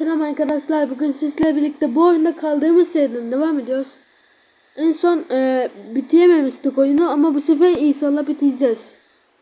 Selam arkadaşlar. Bugün sizlerle birlikte bu oyunda kaldığımız yerden devam ediyoruz. En son e, bitirememiştik oyunu ama bu sefer inşallah bitireceğiz.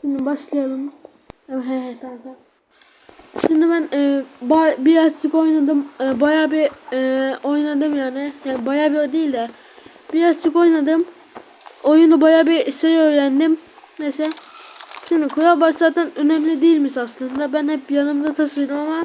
Şimdi başlayalım. Evet, evet, tamam. Şimdi ben e, birazcık oynadım. E, bayağı bir e, oynadım yani. Yani bayağı bir değil de birazcık oynadım. Oyunu bayağı bir şey öğrendim. Neyse. Şimdi kurabay zaten önemli değilmiş aslında. Ben hep yanımda taşıdım ama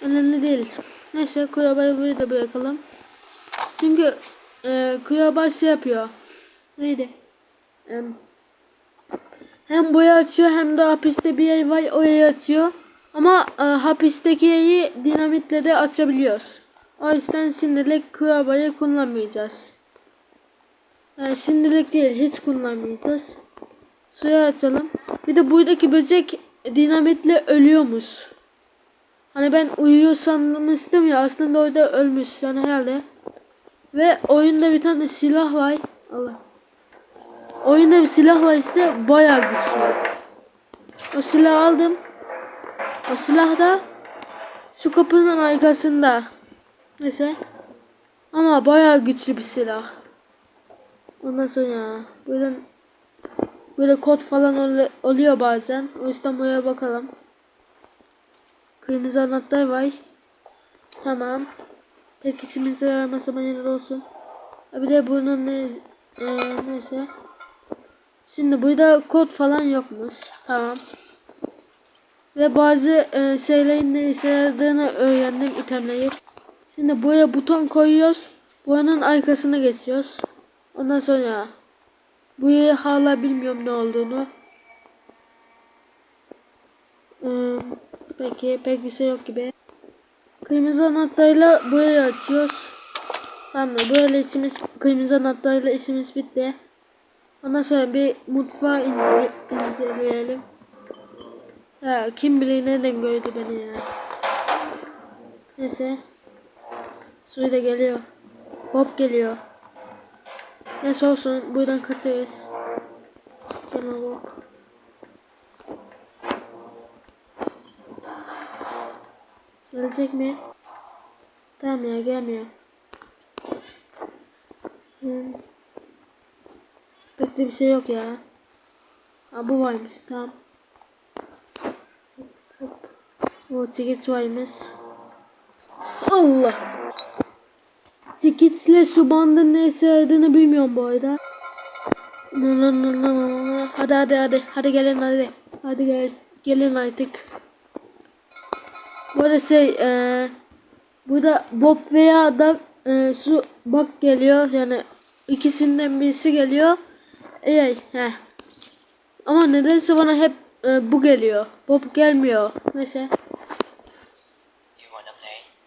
önemli değil. Neyse kurabayı buraya da bırakalım. Çünkü e, kurabay şey yapıyor. Neydi? E, hem boya açıyor hem de hapiste bir yer var orayı açıyor. Ama e, hapisteki yeri dinamitle de açabiliyoruz. O yüzden şimdilik kurabayı kullanmayacağız. Yani şimdilik değil hiç kullanmayacağız. Suya açalım. Bir de buradaki böcek dinamitle ölüyormuş. Hani ben uyuyor sanmıştım ya aslında orada ölmüş yani herhalde. Ve oyunda bir tane silah var. Allah. Oyunda bir silah var işte bayağı güçlü. O silahı aldım. O silah da şu kapının arkasında. Neyse. Ama bayağı güçlü bir silah. Ondan sonra buradan Böyle kod falan ol- oluyor bazen. O yüzden buraya bakalım. Kırmızı anahtar var. Tamam. Peki isminizi aramasam yine olsun. Bir de bunun ne e, neyse. Şimdi burada kod falan yokmuş. Tamam. Ve bazı e, şeylerin ne işe yaradığını öğrendim itemleri. Şimdi buraya buton koyuyoruz. Buranın arkasına geçiyoruz. Ondan sonra bu hala bilmiyorum ne olduğunu. Ee, peki pek bir şey yok gibi. Kırmızı anahtarla burayı açıyoruz. Tamam böyle işimiz kırmızı anahtarla işimiz bitti. Ondan sonra bir mutfağı incele, inceleyelim. Ya kim bilir nereden gördü beni ya. Neyse. Suyu da geliyor. Bob geliyor. Neyse olsun buradan kaçarız. Gel bak. Gelecek mi? Tamam ya gelmiyor. Hmm. Pek bir şey yok ya. Ha bu varmış tamam. O ticket varmış. Allah. Skits'le şu bandın ne yaradığını bilmiyorum bu arada. Hadi hadi hadi. Hadi gelin hadi. Hadi gel, gelin artık. Arada şey e, burada Bob veya da e, su bak geliyor yani ikisinden birisi geliyor. Ey he. Ama nedense bana hep e, bu geliyor. Bob gelmiyor. Neyse.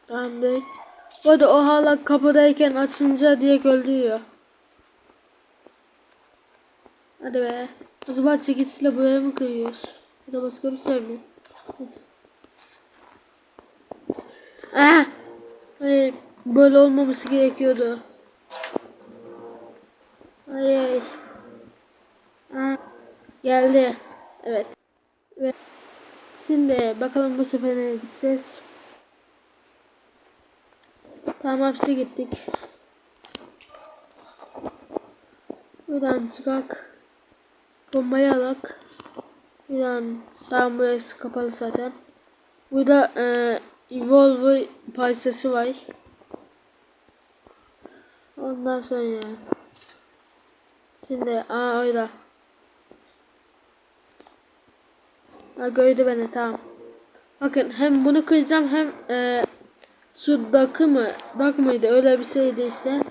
Tamam değil. Bu arada o hala kapıdayken açınca diye öldürüyor. Hadi be. Acaba çekiciyle buraya mı kırıyoruz? Ya da başka bir şey mi? Neyse. Ah! Hayır, böyle olmaması gerekiyordu. Hayır. Ah, geldi. Evet. Evet. Şimdi bakalım bu sefer nereye gideceğiz. Tamam hapse gittik. Buradan çıkak. Bombayı alak. Buradan tamam burası kapalı zaten. Burada e, Evolver parçası var. Ondan sonra Şimdi aa orada. Ha gördü beni tamam. Bakın hem bunu kıracağım hem e, su dakı mı? Dak mıydı? Öyle bir şeydi işte.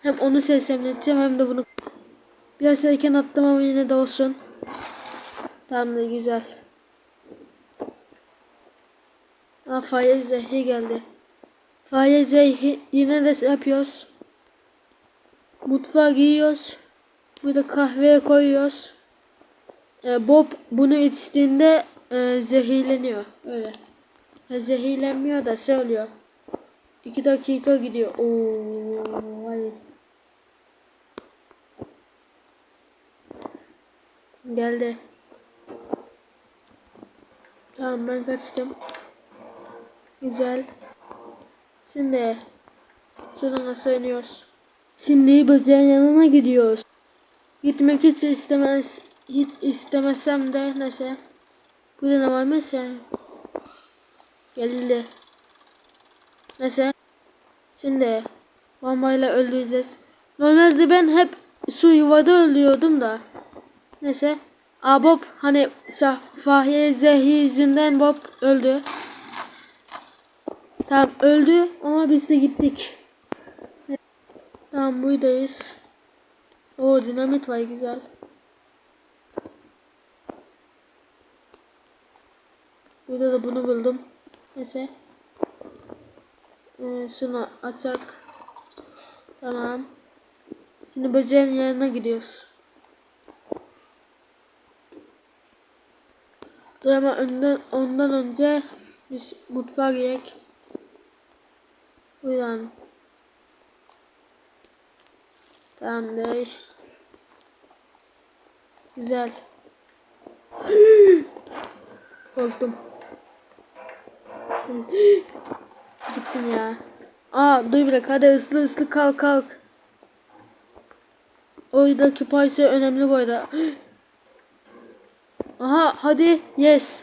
Hem onu seslendireceğim hem de bunu biraz erken attım ama yine de olsun. Tamamdır güzel. Aa fire zehri geldi. Fire zehri yine de yapıyoruz. Mutfağa giyiyoruz. Burada kahveye koyuyoruz. Ee, Bob bunu içtiğinde e, zehirleniyor. Öyle. Ha, zehirlenmiyor da şey oluyor. 2 dakika gidiyor. Oo, hayır. Geldi. Tamam ben kaçtım. Güzel. Şimdi şuradan nasıl iniyoruz? Şimdi böceğin yanına gidiyoruz. Gitmek hiç istemez hiç istemesem de neyse. Burada ne varmış ya? Geldi. Neyse. Şimdi bombayla öldüreceğiz. Normalde ben hep su yuvada ölüyordum da. Neyse. Aa Bob hani sah Fahriye zehri yüzünden Bob öldü. Tamam öldü ama biz de gittik. Tamam buradayız. O dinamit var güzel. Burada da bunu buldum. Neyse. Ee, şunu açak. Tamam. Şimdi böceğin yanına gidiyoruz. Dur ama önden, ondan önce biz mutfağa girek. Buyurun. Tamamdır. Güzel. Korktum. Gittim ya. Aa dur bir dakika hadi ıslı ıslı kalk kalk. Oradaki parça önemli bu arada. Aha hadi yes.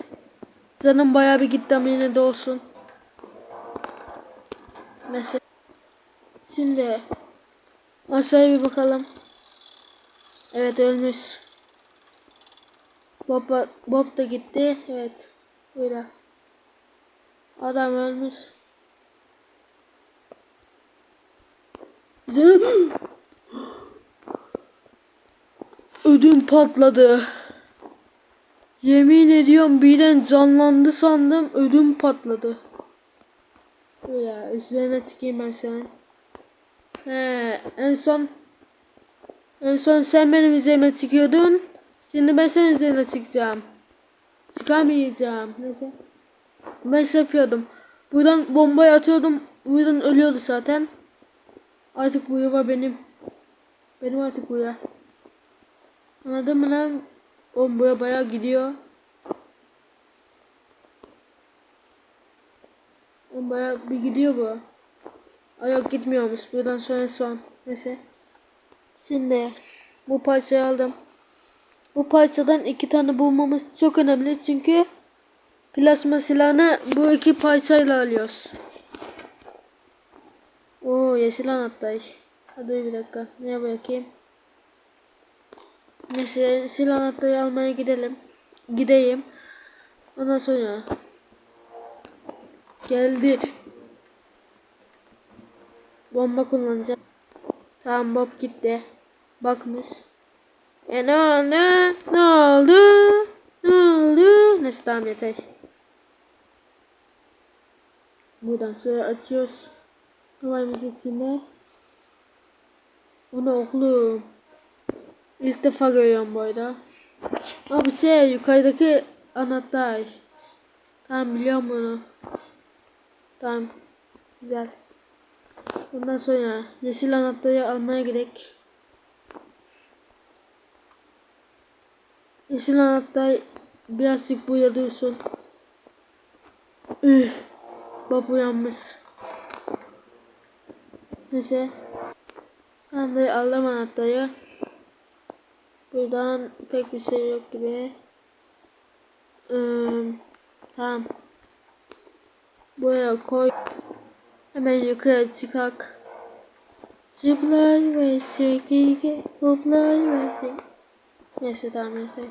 Canım bayağı bir gitti ama yine de olsun. Mesela. Şimdi aşağıya bir bakalım. Evet ölmüş. Bob, Bob da gitti. Evet. Böyle. Adam ölmüş. Ödüm patladı. Yemin ediyorum birden canlandı sandım ödüm patladı. Dur Ya üzerine çıkayım ben senin. He en son en son sen benim üzerime çıkıyordun. Şimdi ben senin üzerine çıkacağım. Çıkamayacağım. Neyse. Ben şey yapıyordum. Buradan bombayı atıyordum. Buradan ölüyordu zaten. Artık bu yuva benim. Benim artık bu yuva. Anladın mı lan? Bomboya bayağı gidiyor. O bayağı bir gidiyor bu. Ay yok gitmiyormuş. Buradan sonra son. Neyse. Şimdi bu parçayı aldım. Bu parçadan iki tane bulmamız çok önemli çünkü plasma silahını bu iki parçayla alıyoruz. Oo yeşil anahtar. Hadi bir dakika. Neye bırakayım? Neyse silah anahtarı almaya gidelim. Gideyim. Ondan sonra geldi. Bomba kullanacağım. Tamam Bob gitti. Bakmış. E ne oldu? Ne oldu? Ne oldu? Neyse tamam yeter. Buradan şöyle açıyoruz. Ne varmış içinde? O ne oğlum? İlk defa görüyorum bu arada. Ama bu şey yukarıdaki anahtar. Tamam biliyorum bunu. Tamam. Güzel. Bundan sonra yeşil anahtarı almaya gerek. Yeşil anahtar birazcık burada dursun. Üh. Bab uyanmış. Neyse. De aldım anahtarı. Buradan pek bir şey yok gibi. Ee, tamam. Buraya koy. Hemen yukarı çıkak. Zıplar ve çekirge, hoplar ve çek. Neyse tamam neyse.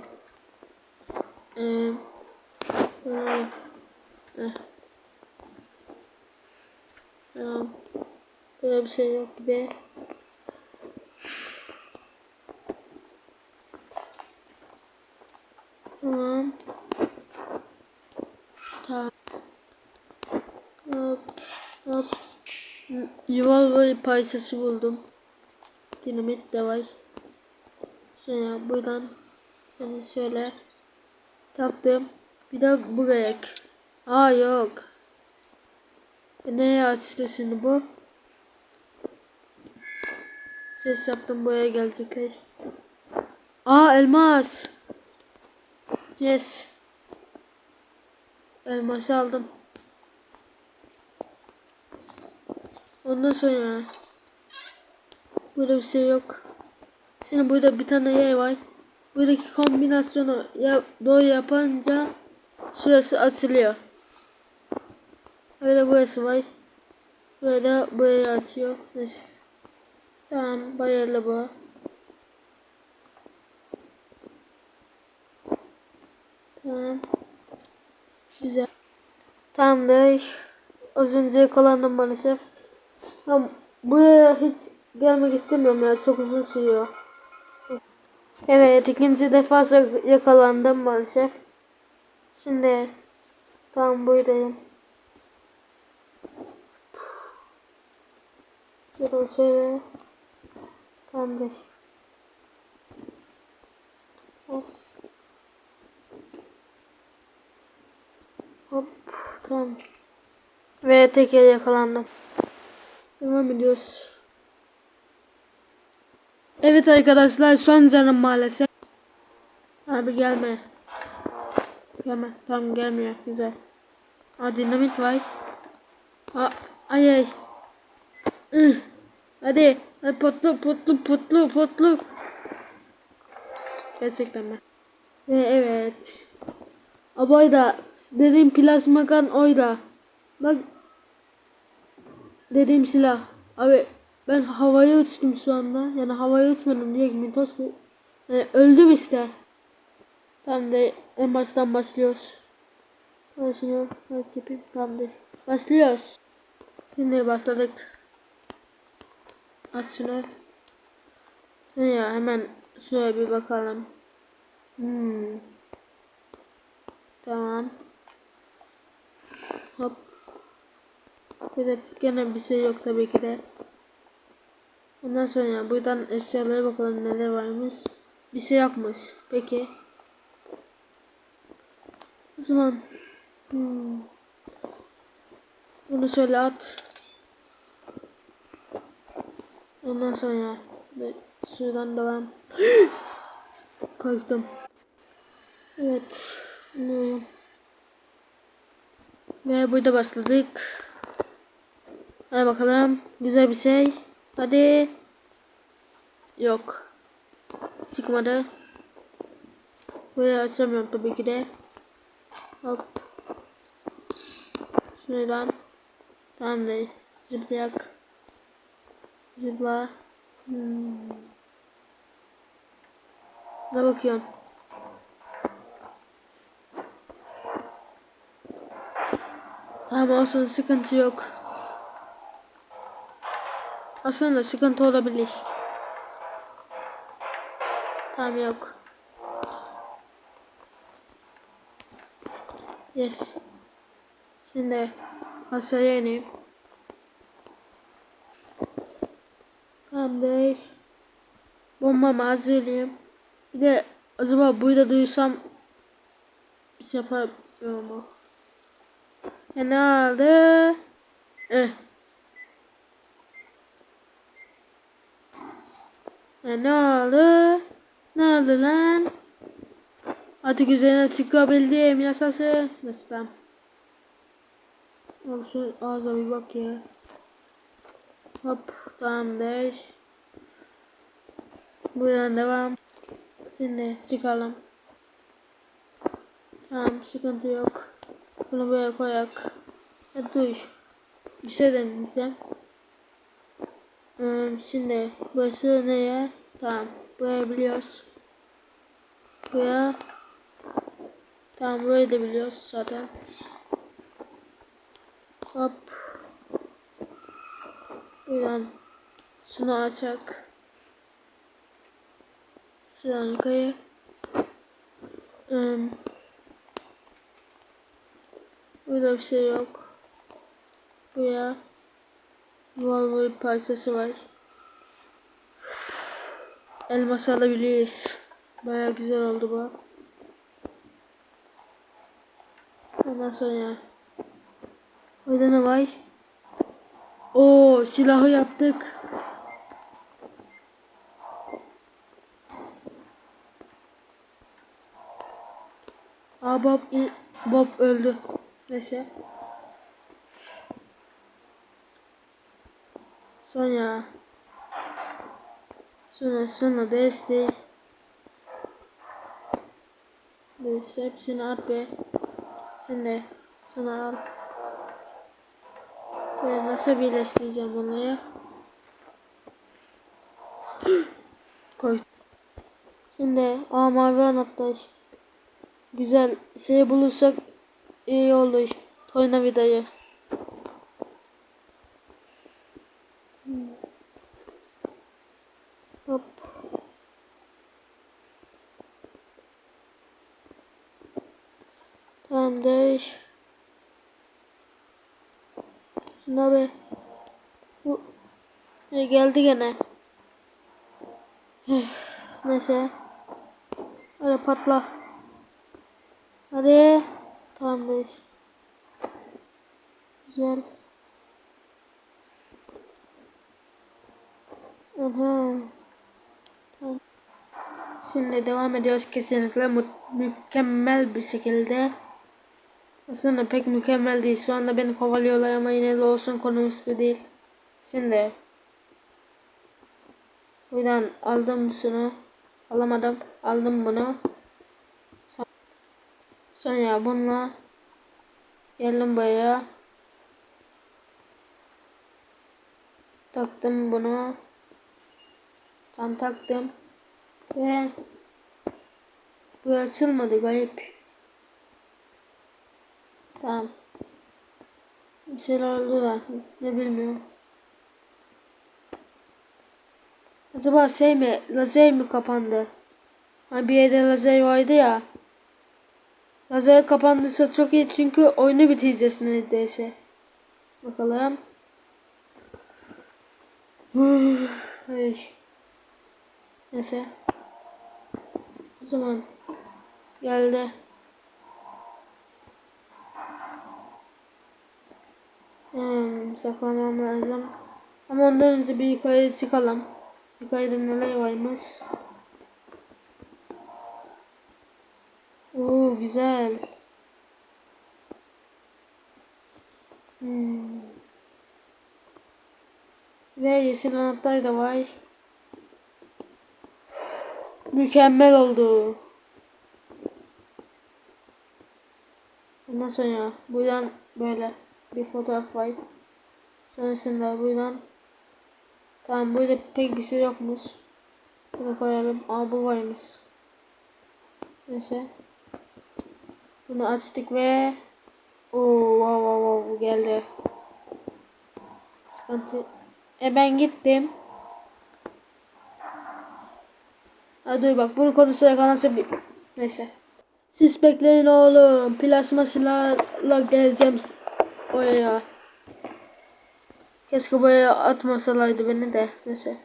Ee, tamam. Eh. Tamam. Böyle bir şey yok gibi. Tamam. Tamam. Hop. Hop. Yuval parçası buldum. Dinamit de var. Sonra buradan yani şöyle taktım. Bir de buraya. Aa yok. E, neye açtı şimdi bu? Ses yaptım buraya gelecekler. Aa elmas. Yes. Elması aldım. Ondan sonra burada bir şey yok. Şimdi burada bir tane yer var. Buradaki kombinasyonu ya doğru yapınca şurası açılıyor. Öyle burası var. Böyle burayı açıyor. Neyse. Tamam bayarlı bu. Tamam. Güzel. Tamamdır. Az önce yakalandım maalesef. Ya, buraya hiç gelmek istemiyorum ya. Çok uzun sürüyor. Evet ikinci defa yakalandım maalesef. Şimdi tam buradayım. Şuradan şöyle. Tamamdır. Hop. Hop. Tamam. Ve tekrar yakalandım. Devam ediyoruz. Evet arkadaşlar son canım maalesef. Abi gelme. Gelme. Tamam gelmiyor. Güzel. Aa dinamit var. Aa, ay ay. Üh. Hadi. Hadi potlu potlu potlu potlu. Gerçekten mi? Ve evet. Abayda dediğim plazma kan oyda. Bak dediğim silah. Abi ben havaya uçtum şu anda. Yani havaya uçmadım diye mitos yani öldüm işte. Tamam da en baştan başlıyoruz. Başlıyor. Rakibi tamamdır. Başlıyoruz. Şimdi başladık. Aç şunu. Şimdi ya hemen şöyle bir bakalım. Hmm. Tamam. Hop. De gene bir şey yok tabii ki de. Ondan sonra buradan eşyalara bakalım neler varmış. Bir şey yokmuş. Peki. O zaman hmm. bunu şöyle at. Ondan sonra da şuradan devam. Korktum. Evet. Hmm. Ve burada başladık. Hadi bakalım. Güzel bir şey. Hadi. Yok. Çıkmadı. Burayı açamıyorum tabii ki de. Hop. Şuradan. Tamamdır. Zıplayak. Zıpla. Hmm. Ne bakıyorsun? Tamam olsun sıkıntı yok. Aslında sıkıntı olabilir. Tamam yok. Yes. Şimdi aşağıya ineyim. Tamamdır. Bombamı hazırlayayım. Bir de acaba burada duysam bir şey yapamıyor mu? E? Eh. E ne oldu? Ne oldu lan? Artık üzerine çıkabildim yasası. Nasıl tam? Al şu ağza bir bak ya. Hop tamamdır. Buradan devam. Şimdi çıkalım. Tamam sıkıntı yok. Bunu böyle koyak. Hadi dur. Bir şey deneyeceğim. Hmm, şimdi burası nereye? Tamam. Burayı biliyoruz. Buraya. Tamam burayı da biliyoruz zaten. Hop. Buradan şunu açak. Şuradan yukarı. Hmm. Burada bir şey yok. Buraya Volvo parçası var. Elmas alabiliriz. Baya güzel oldu bu. Ondan sonra Orada ne var? Oo silahı yaptık. Aa Bob, Bob öldü. Neyse. Sonra sonra sonra destek Neyse hepsini at be. Sen de sana al. Ve nasıl birleştireceğim bunları? Koy. Şimdi aa mavi anahtar. Güzel şey bulursak iyi olur. Tornavidayı. Hmm. Hop. Tamamdır. Şimdi abi. Bu e, geldi gene. Üf, Neyse. Hadi patla. Hadi. Tamamdır. Güzel. Aha. Tamam. Şimdi devam ediyoruz kesinlikle mü- mükemmel bir şekilde. Aslında pek mükemmel değil. Şu anda beni kovalıyorlar ama yine de olsun konumuz bu değil. Şimdi buradan aldım şunu. Alamadım. Aldım bunu. Son- Sonra bununla geldim buraya. Taktım bunu. Tam taktım. Ve bu açılmadı garip. Tamam. Bir şeyler oldu da ne bilmiyorum. Acaba şey mi, lazer mi kapandı? Hani bir yerde lazer vardı ya. Lazer kapandıysa çok iyi çünkü oyunu bitireceğiz neredeyse. Bakalım. Ay. Neyse. O zaman geldi. Hmm, saklamam lazım. Ama ondan önce bir yukarıya çıkalım. Yukarıda neler varmış. Oo güzel. Hmm. Ve yeşil anahtar da var. Mükemmel oldu. Ondan sonra buradan böyle bir fotoğraf var. Sonrasında buradan Tamam burada pek bir şey yokmuş. Bunu koyalım. Aa bu varmış. Neyse. Bunu açtık ve Oo wow wow wow bu geldi. Sıkıntı. E ben gittim. Ha dur bak bunu konuşarak bir... Neyse. Siz bekleyin oğlum. Plasma silahla geleceğim oraya. Keşke buraya atmasalardı beni de. Neyse.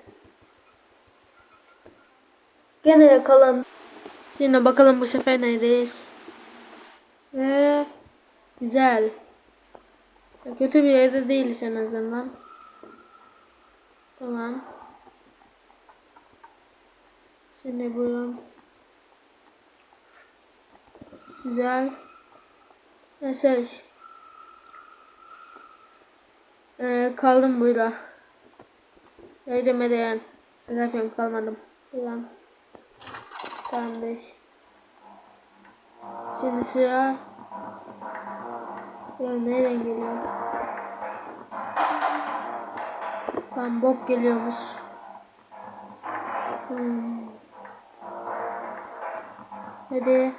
Gene yakalan. Şimdi bakalım bu sefer neredeyiz. Ve güzel. Kötü bir yerde değiliz en azından. Tamam. Şimdi buyurun. Güzel. Neyse. Ee, kaldım burada. Yardım edeyen. Şaka yapıyorum kalmadım. Buradan. Tamamdır. Şimdi sıra. Ya nereden geliyor? Tam bok geliyormuş. Hmm. Hadi.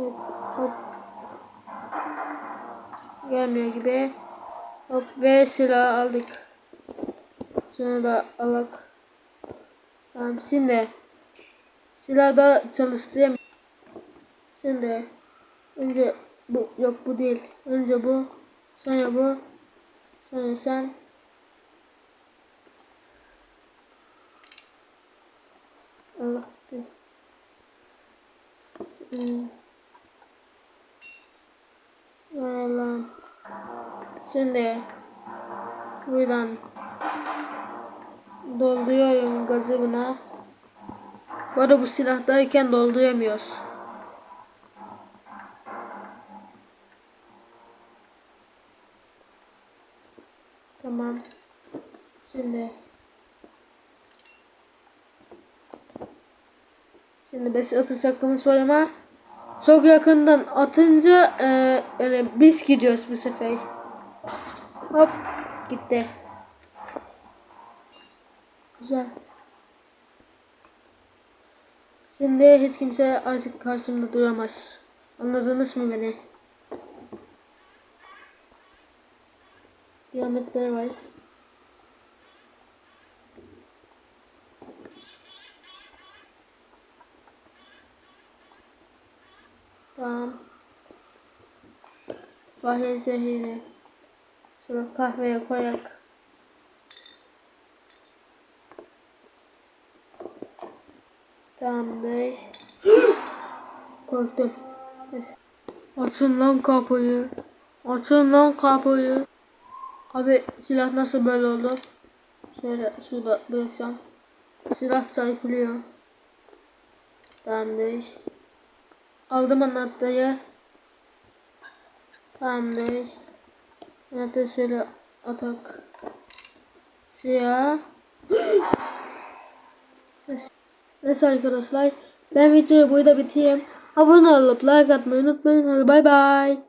Hop hop. Gelmiyor gibi. Hop ve silah aldık. Sonra da alak. Tamam şimdi. Silah da çalıştırayım. Şimdi. Önce bu yok bu değil. Önce bu. Sonra bu. Sonra sen. Allah. Hmm. Allah. Şimdi buradan dolduruyorum gazı buna. Bu bu silahtayken dolduramıyoruz. Tamam. Şimdi. Şimdi 5 atış hakkımız var ama çok yakından atınca e, yani biz gidiyoruz bu sefer. Hop gitti. Güzel. Şimdi hiç kimse artık karşımda duramaz. Anladınız mı beni? Kıyametler var. Tamam. Fahir zehiri. Sonra kahveye koyak. Tamamdır. Korktum. Açın lan kapıyı. Açın lan kapıyı. Abi silah nasıl böyle oldu? Şöyle şurada bıraksam. Silah çarpılıyor. Tamamdır. Aldım anahtarı. Tamamdır. Anahtarı şöyle atak. Siyah. Neyse arkadaşlar. Ben videoyu burada bitireyim. Abone olup like atmayı unutmayın. Hadi bay bay.